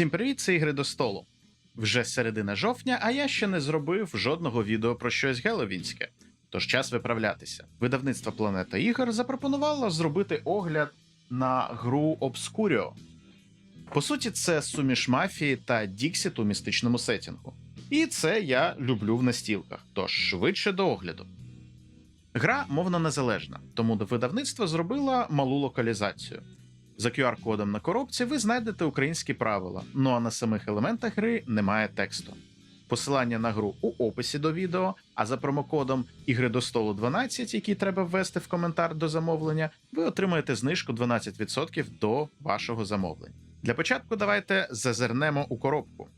Всім привіт, це ігри до столу. Вже середина жовтня, а я ще не зробив жодного відео про щось геловінське. Тож час виправлятися. Видавництво Планета Ігор запропонувало зробити огляд на гру Obscurio. По суті, це суміш мафії та Діксіт у містичному сетінгу. І це я люблю в настілках, тож швидше до огляду. Гра мовно незалежна, тому до видавництва зробила малу локалізацію. За QR-кодом на коробці ви знайдете українські правила, ну а на самих елементах гри немає тексту. Посилання на гру у описі до відео, а за промокодом ігри до столу 12, який треба ввести в коментар до замовлення, ви отримаєте знижку 12% до вашого замовлення. Для початку давайте зазирнемо у коробку.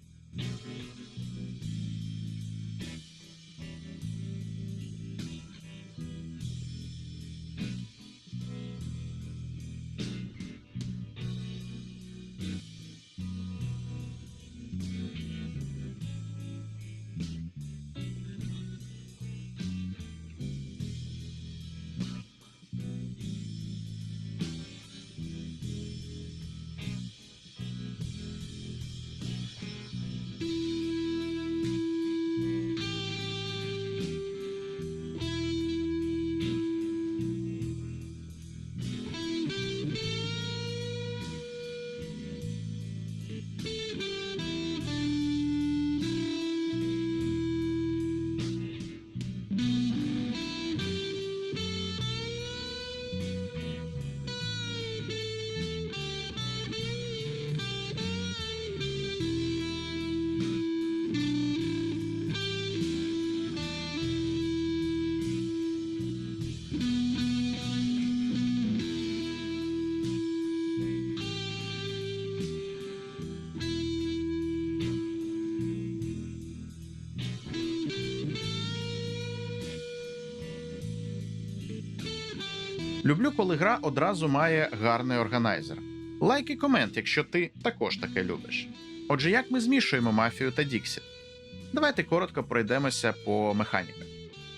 Люблю, коли гра одразу має гарний органайзер. Лайк і комент, якщо ти також таке любиш. Отже, як ми змішуємо мафію та Діксіт? Давайте коротко пройдемося по механіках.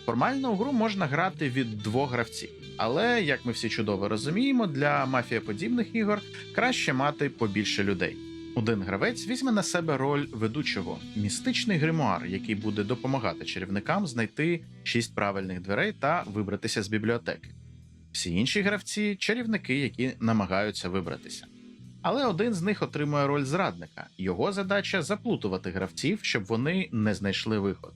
Формально у гру можна грати від двох гравців, але, як ми всі чудово розуміємо, для мафієподібних ігор краще мати побільше людей. Один гравець візьме на себе роль ведучого містичний гримуар, який буде допомагати чарівникам знайти шість правильних дверей та вибратися з бібліотеки. Всі інші гравці чарівники, які намагаються вибратися. Але один з них отримує роль зрадника. Його задача заплутувати гравців, щоб вони не знайшли виход.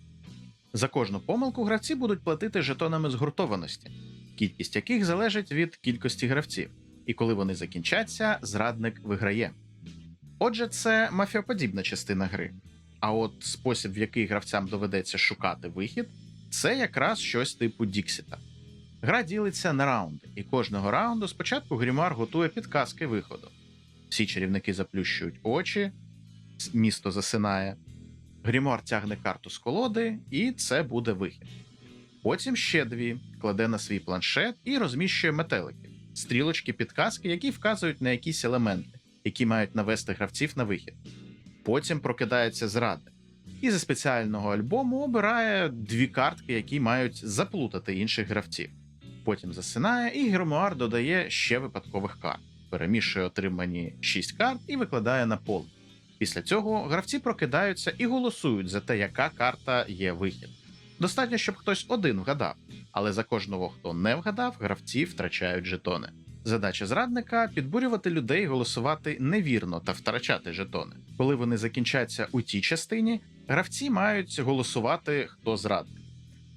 За кожну помилку гравці будуть платити жетонами згуртованості, кількість яких залежить від кількості гравців, і коли вони закінчаться, зрадник виграє. Отже, це мафіоподібна частина гри. А от спосіб, в який гравцям доведеться шукати вихід, це якраз щось типу Діксіта. Гра ділиться на раунди, і кожного раунду спочатку Грімар готує підказки виходу. Всі чарівники заплющують очі, місто засинає. Грімуар тягне карту з колоди, і це буде вихід. Потім ще дві кладе на свій планшет і розміщує метелики, стрілочки підказки, які вказують на якісь елементи, які мають навести гравців на вихід. Потім прокидається зрадник. І зі спеціального альбому обирає дві картки, які мають заплутати інших гравців. Потім засинає, і гримуар додає ще випадкових карт, перемішує отримані 6 карт і викладає на поле. Після цього гравці прокидаються і голосують за те, яка карта є вихід. Достатньо, щоб хтось один вгадав, але за кожного, хто не вгадав, гравці втрачають жетони. Задача зрадника підбурювати людей голосувати невірно та втрачати жетони. Коли вони закінчаться у тій частині, гравці мають голосувати хто зрадник.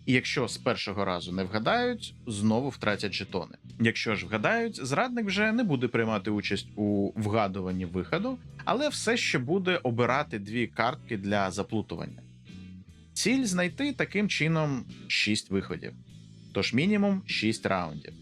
І якщо з першого разу не вгадають, знову втратять жетони. Якщо ж вгадають, зрадник вже не буде приймати участь у вгадуванні виходу, але все ще буде обирати дві картки для заплутування. Ціль знайти таким чином 6 виходів, тож мінімум 6 раундів.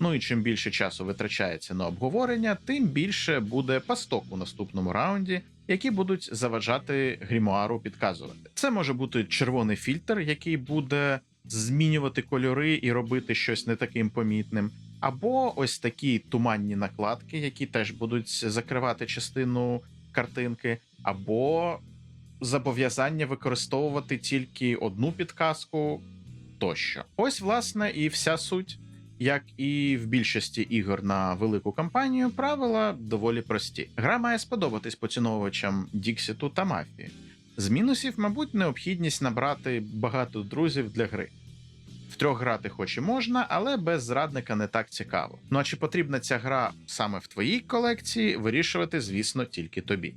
Ну і чим більше часу витрачається на обговорення, тим більше буде пасток у наступному раунді, які будуть заважати грімуару підказувати. Це може бути червоний фільтр, який буде змінювати кольори і робити щось не таким помітним. Або ось такі туманні накладки, які теж будуть закривати частину картинки, або зобов'язання використовувати тільки одну підказку тощо. Ось, власне, і вся суть. Як і в більшості ігор на велику кампанію, правила доволі прості. Гра має сподобатись поціновувачам Діксіту та мафії. З мінусів, мабуть, необхідність набрати багато друзів для гри. Втрьох грати хоч і можна, але без зрадника не так цікаво. Ну а чи потрібна ця гра саме в твоїй колекції, вирішувати, звісно, тільки тобі.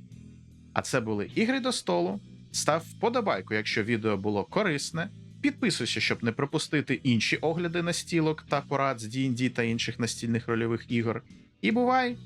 А це були ігри до столу. Став вподобайку, якщо відео було корисне. Підписуйся, щоб не пропустити інші огляди настілок та порад з D&D та інших настільних рольових ігор. І бувай!